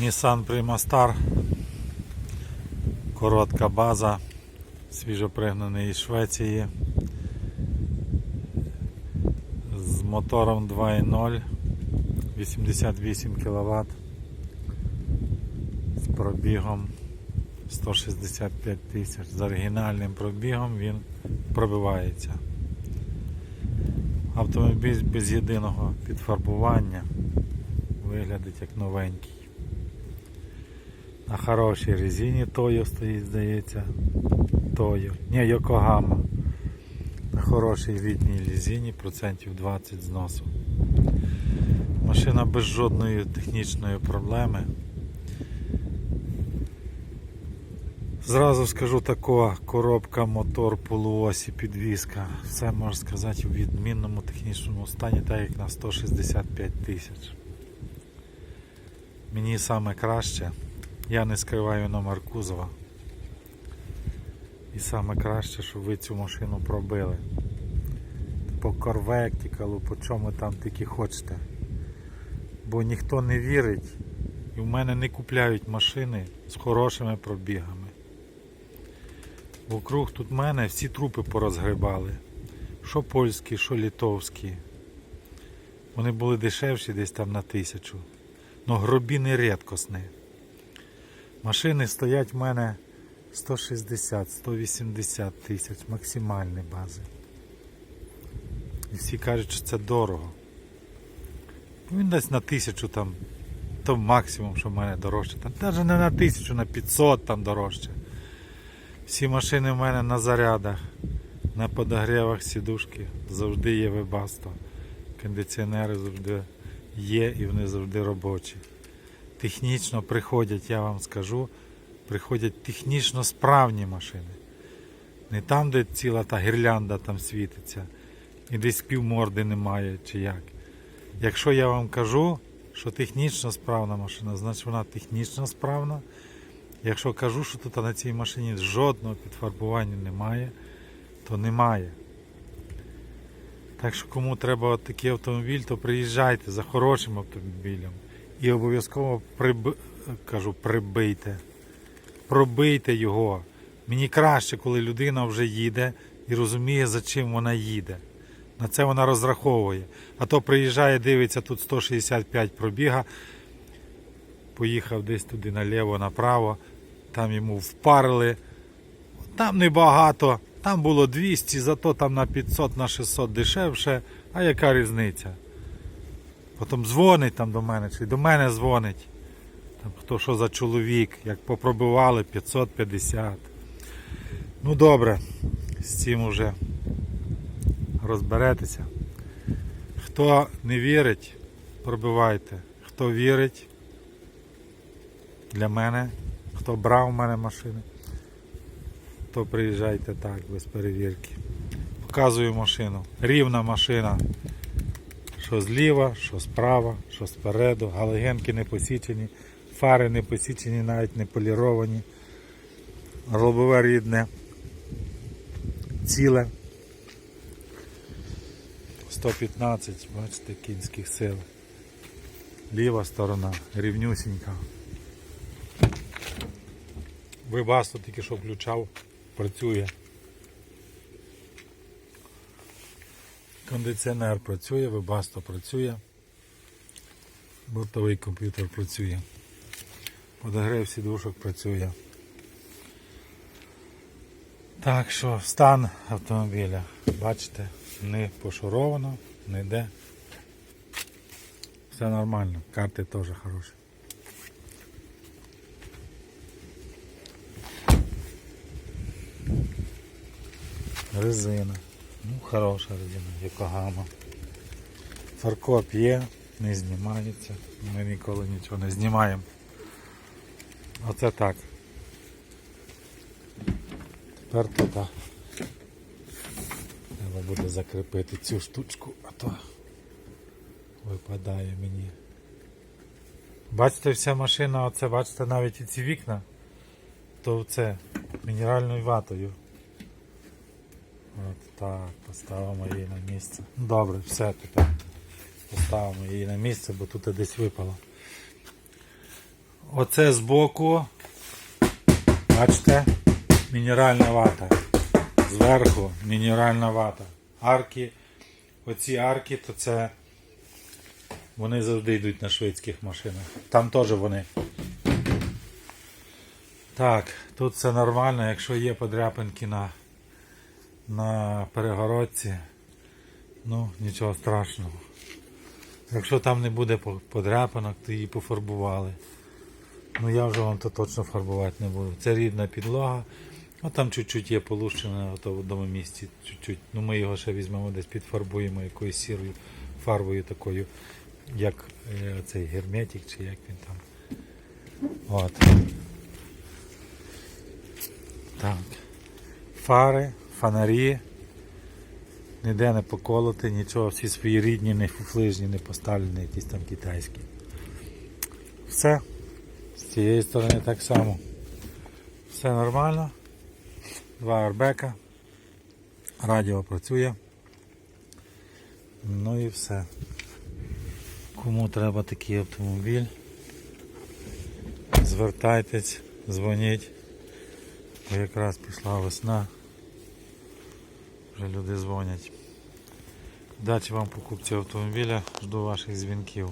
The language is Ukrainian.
Nissan Primastar. Коротка база, свіжопригнаний із Швеції. З мотором 2.0, 88 кВт. З пробігом 165 тисяч. З оригінальним пробігом він пробивається. Автомобіль без єдиного підфарбування виглядить як новенький. На хорошій резині Тойо стоїть, здається. Тойо. Ні, Йокогама. На хорошій літній резині процентів 20 зносу. Машина без жодної технічної проблеми. Зразу скажу тако, коробка, мотор, полуосі, підвізка. Все можна сказати у відмінному технічному стані, так як на 165 тисяч. Мені саме краще. Я не скриваю номер кузова. І саме краще, щоб ви цю машину пробили. По корвектикалу, по чому там тільки хочете. Бо ніхто не вірить і в мене не купляють машини з хорошими пробігами. Вокруг тут мене всі трупи порозгрибали. Що польські, що літовські. Вони були дешевші десь там на тисячу. Но гробіни рідкосні. Машини стоять в мене 160-180 тисяч максимальні бази. І всі кажуть, що це дорого. Він десь на тисячу там, то максимум, що в мене дорожче. Там навіть не на тисячу, на 500 там дорожче. Всі машини в мене на зарядах, на подогрівах сідушки завжди є вебасто. Кондиціонери завжди є і вони завжди робочі. Технічно приходять, я вам скажу, приходять технічно справні машини. Не там, де ціла та гірлянда там світиться, і десь півморди немає чи як. Якщо я вам кажу, що технічно справна машина, значить вона технічно справна. Якщо кажу, що тут на цій машині жодного підфарбування немає, то немає. Так що кому треба от такий автомобіль, то приїжджайте за хорошим автомобілем і обов'язково приб... кажу, прибийте. Пробийте його. Мені краще, коли людина вже їде і розуміє, за чим вона їде. На це вона розраховує. А то приїжджає, дивиться, тут 165 пробіга, поїхав десь туди наліво, направо, там йому впарили. Там небагато, там було 200, зато там на 500, на 600 дешевше. А яка різниця? Потім дзвонить там до мене, чи до мене дзвонить. Там, хто що за чоловік, як попробивали 550. Ну добре, з цим вже розберетеся. Хто не вірить, пробивайте. Хто вірить для мене, хто брав у мене машини, то приїжджайте так, без перевірки. Показую машину. Рівна машина. Що зліва, що справа, що спереду, галогенки не посічені, фари не посічені, навіть не поліровані. Лобове рідне, ціле. 115, бачите, кінських сил. Ліва сторона, рівнюсінька. Вибасто тільки що включав, працює. Кондиціонер працює, вебасто працює. Бортовий комп'ютер працює. Подогрев сідушок працює. Так що стан автомобіля, бачите, не пошуровано, не йде. Все нормально, карти теж хороші. Резина. Хороша резина, Йокогама. Фаркоп є, не знімається. Ми ніколи нічого не знімаємо. Оце так. Тепер туди. Треба буде закріпити цю штучку, а то випадає мені. Бачите, вся машина, оце, бачите, навіть і ці вікна, то це мінеральною ватою. Так, поставимо її на місце. Добре, все тепер. Поставимо її на місце, бо тут десь випало. Оце збоку, бачите, мінеральна вата. Зверху мінеральна вата. Арки, оці арки, то це вони завжди йдуть на шведських машинах. Там теж вони. Так, тут все нормально, якщо є подряпинки на, на перегородці, ну нічого страшного. Якщо там не буде по- подряпинок, то її пофарбували. Ну я вже вам то точно фарбувати не буду. Це рідна підлога. А там чуть-чуть є полущене в одному місці. Чуть-чуть. Ну ми його ще візьмемо десь підфарбуємо якоюсь сірою фарбою такою, як е, цей герметик чи як він там. От. Так. Фари, фонарі. Ніде не поколоти, нічого, всі свої рідні, не фуфлижні, не поставлені, якісь там китайські. Все. З цієї сторони так само. Все нормально. Два арбека. Радіо працює. Ну і все. Кому треба такий автомобіль, звертайтесь, дзвоніть. Бо якраз пішла весна. Вже люди дзвонять. Удачі вам покупці автомобіля. Жду ваших дзвінків.